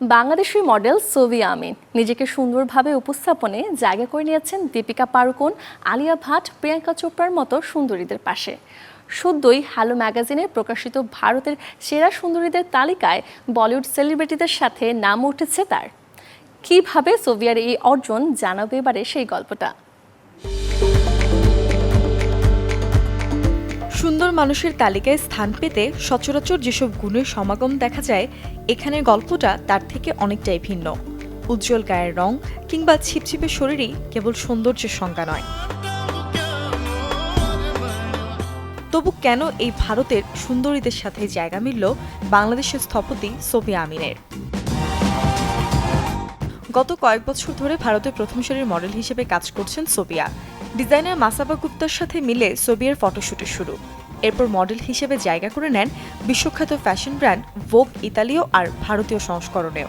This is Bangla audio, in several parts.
বাংলাদেশি মডেল সোভি আমিন। নিজেকে সুন্দরভাবে উপস্থাপনে জায়গা করে নিয়েছেন দীপিকা পাড়ুকোন, আলিয়া ভাট, প্রিয়াঙ্কা চোপড়ার মতো সুন্দরীদের পাশে। সদ্যই হ্যালো ম্যাগাজিনে প্রকাশিত ভারতের সেরা সুন্দরীদের তালিকায় বলিউড সেলিব্রিটিদের সাথে নাম উঠেছে তার। কীভাবে সোভিয়ার এই অর্জন জানাবে এবারে সেই গল্পটা। সুন্দর মানুষের তালিকায় স্থান পেতে সচরাচর যেসব গুণের সমাগম দেখা যায়, এখানের গল্পটা তার থেকে অনেকটাই ভিন্ন। উজ্জ্বল গায়ের রং কিংবা ছিপছিপে শরীরই কেবল সৌন্দর্যের সংজ্ঞা নয়। তবু কেন এই ভারতের সুন্দরীদের সাথে জায়গা মিলল বাংলাদেশের স্থপতি সোফিয়া আমিনের? গত কয়েক বছর ধরে ভারতের প্রথম সারির মডেল হিসেবে কাজ করছেন সোবিয়া ডিজাইনার মাসাবা গুপ্তার সাথে মিলে সোবিয়ার ফটোশুটের শুরু। এরপর মডেল হিসেবে জায়গা করে নেন বিশ্বখ্যাত ফ্যাশন ব্র্যান্ড ভোগ ইতালীয় আর ভারতীয় সংস্করণেও।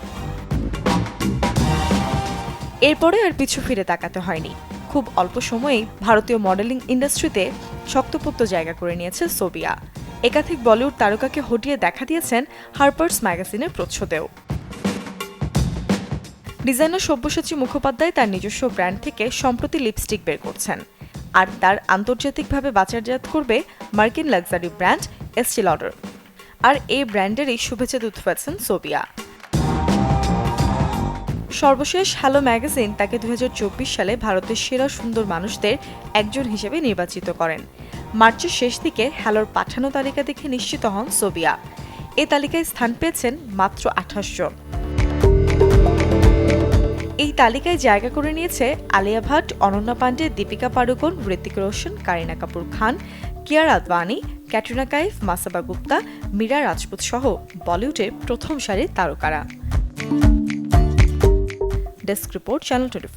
এরপরে আর পিছু ফিরে তাকাতে হয়নি। খুব অল্প সময়েই ভারতীয় মডেলিং ইন্ডাস্ট্রিতে শক্তপোক্ত জায়গা করে নিয়েছে সোবিয়া। একাধিক বলিউড তারকাকে হটিয়ে দেখা দিয়েছেন হার্পার্স ম্যাগাজিনের প্রচ্ছদেও। ডিজাইনার সব্যসাচী মুখোপাধ্যায় তার নিজস্ব ব্র্যান্ড থেকে সম্প্রতি লিপস্টিক বের করছেন। আর তার আন্তর্জাতিকভাবে বাজারজাত করবে মার্কিন লাক্সারি ব্র্যান্ড এস্টি লডার আর এই ব্র্যান্ডেরই শুভেচ্ছা দূত হয়েছেন সোবিয়া। সর্বশেষ হ্যালো ম্যাগাজিন তাকে দু হাজার চব্বিশ সালে ভারতের সেরা সুন্দর মানুষদের একজন হিসেবে নির্বাচিত করেন। মার্চের শেষ দিকে হ্যালোর পাঠানো তালিকা দেখে নিশ্চিত হন সোবিয়া। এ তালিকায় স্থান পেয়েছেন মাত্র আঠাশ জন। এই তালিকায় জায়গা করে নিয়েছে আলিয়া ভাট, অনন্যা পাণ্ডে দীপিকা পাড়ুকোন, হৃতিক রোশন, কারিনা কাপুর খান, কিয়ার আদবানি, ক্যাটরিনা কাইফ, মাসাবা গুপ্তা, মীরা রাজপুত সহ বলিউডের প্রথম সারির তারকারা। Desk report, channel twenty